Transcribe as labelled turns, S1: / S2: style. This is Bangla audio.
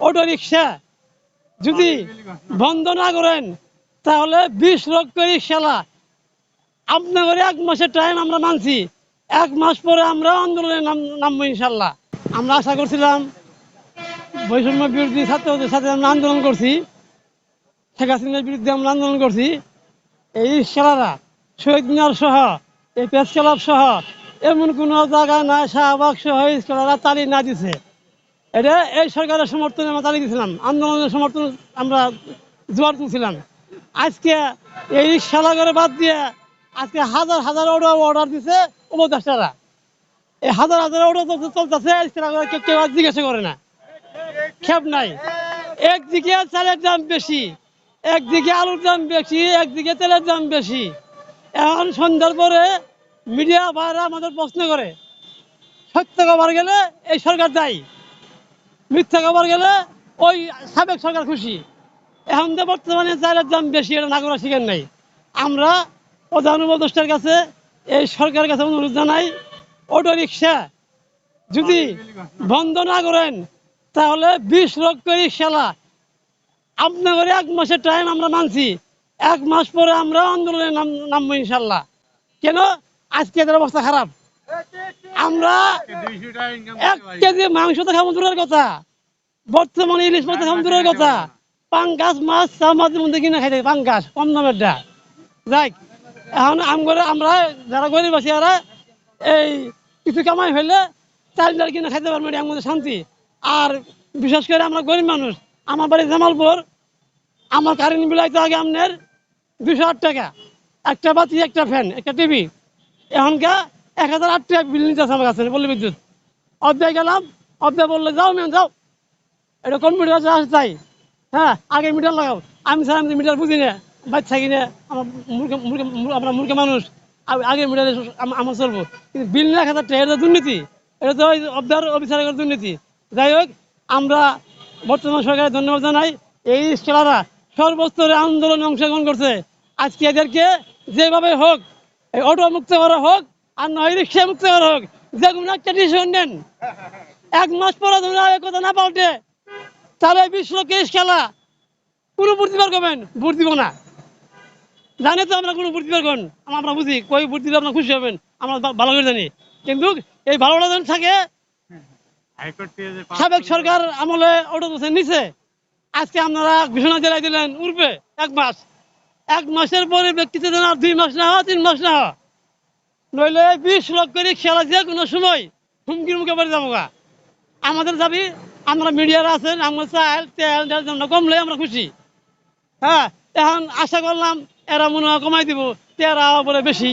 S1: অটো রিক্সা যদি বন্ধ না করেন, তাহলে বিশ লক্ষ রিক্সালা আপনাদের এক মাসের টাইম আমরা মানছি। এক মাস পরে আমরা আন্দোলনে নাম- নামবো ইনশাল্লাহ আমরা আশা করছিলাম, বৈষম্য বিরোধী ছাত্রদের সাথে আমরা আন্দোলন করছি। শেখ হাসিনার বিরুদ্ধে আমরা আন্দোলন করছি। এই খেলারা শহীদ মিনার সহ, এই ক্লাব সহ, এমন কোনো জায়গায় নাই শাহবাগ সহ খেলারা তালি না দিছে। এটা এই সরকারের সমর্থনে আমরা তালি দিয়েছিলাম আন্দোলনের সমর্থন আমরা জোয়ার তুলছিলাম। আজকে এই করে বাদ দিয়ে আজকে হাজার হাজার অর্ডার অর্ডার দিছে উপদেষ্টারা। এই হাজার হাজার অর্ডার চলতেছে কেউ- আর জিজ্ঞাসা করে না। খেপ নাই। একদিকে চালের দাম বেশি, একদিকে আলুর দাম বেশি, একদিকে তেলের দাম বেশি। এখন সন্ধ্যার পরে মিডিয়া ভাইরা আমাদের প্রশ্ন করে, সত্য খবর গেলে এই সরকার দায়ী। মিথ্যা খবর গেলে ওই সাবেক সরকার খুশি। এখন তো বর্তমানে চালের দাম বেশি, এটা না করা শিখেন নাই। আমরা প্রধান উপদেষ্টার কাছে এই সরকারের কাছে অনুরোধ জানাই অটো রিক্সা যদি বন্ধ না করেন, তাহলে বিশ লক্ষ রিক্সালা আপনাদের এক মাসের টাইম আমরা মানছি। এক মাস পরে আমরা আন্দোলনে নাম- নামবো ইনশাল্লাহ কেন? আজকে এদের অবস্থা খারাপ। আমরা এক কেজি মাংস তো খাব দূরের কথা। বর্তমানে ইলিশ মাছ খাব দূরের কথা। পাঙ্কাস মাছ চা মাছের মধ্যে কিনে খাইতে পাঙ্কাস কম দামেরটা যাই এখন আমগরে আমরা যারা গরিব আছি এরা এই কিছু কামাই হইলে চাল ডাল কিনে খাইতে পারব এটি আমাদের শান্তি। আর বিশেষ করে আমরা গরিব মানুষ আমার বাড়ি জামালপুর। আমার কারেন্ট বিল আইতে আগে আপনার দুশো আট টাকা। একটা বাতি একটা ফ্যান একটা টিভি। এখনকার এক হাজার আট টাকা বিল নিতে আমার কাছে, বললে বিদ্যুৎ। অর্ধেক গেলাম অর্ধেক বললে যাও মেন যাও। এটা কোন মিটার তাই হ্যাঁ আগে মিটার লাগাও। আমি স্যার, আমি মিটার বুঝি না। বাচ্চা কিনে, আমার মূর্খ, মূর্খ- আমরা মূর্খ মানুষ। আগে মিটারে আমার চলবো। কিন্তু বিল না এক হাজার টাকা, এটা দুর্নীতি। এটা তো ওই অবদার অফিসারের দুর্নীতি। যাই হোক, আমরা বর্তমান সরকারের ধন্যবাদ জানাই। এই খেলারা সর্বস্তরে আন্দোলনে অংশগ্রহণ করছে। আজকে এদেরকে যেভাবে হোক অটো মুক্ত করা হোক আর নয় রিক্সা মুক্ত হোক যে কোনো একটা ডিসিশন নেন এক মাস পরে ধরে কথা না পাল্টে। তাহলে বিশ্ব কেস খেলা। কোনো ভর্তি বার করবেন? ভোট দিব না। জানে তো আমরা কোনো ভর্তি বার করুন? আমরা বুঝি, কই ভোট দিলে আপনার খুশি হবেন? আমরা ভালো করে জানি। কিন্তু এই ভালোটা যেন থাকে, সাবেক সরকার আমলে অটো বছর নিচে আজকে আপনারা ঘোষণা জেলায় দিলেন উঠবে এক মাস। এক মাসের পরে ব্যক্তিতে যেন আর দুই মাস না হয়, তিন মাস না হয়। নইলে বিশ লক্ষ করে খেলা দিয়ে কোনো সময় হুমকির মুখে পড়ে যাব গা। আমাদের দাবি, আমরা মিডিয়ার আছেন, আমরা চাল, তেল, ডাল কমলে আমরা খুশি হ্যাঁ এখন আশা করলাম এরা মনে হয় কমাই দিব তেরা বলে বেশি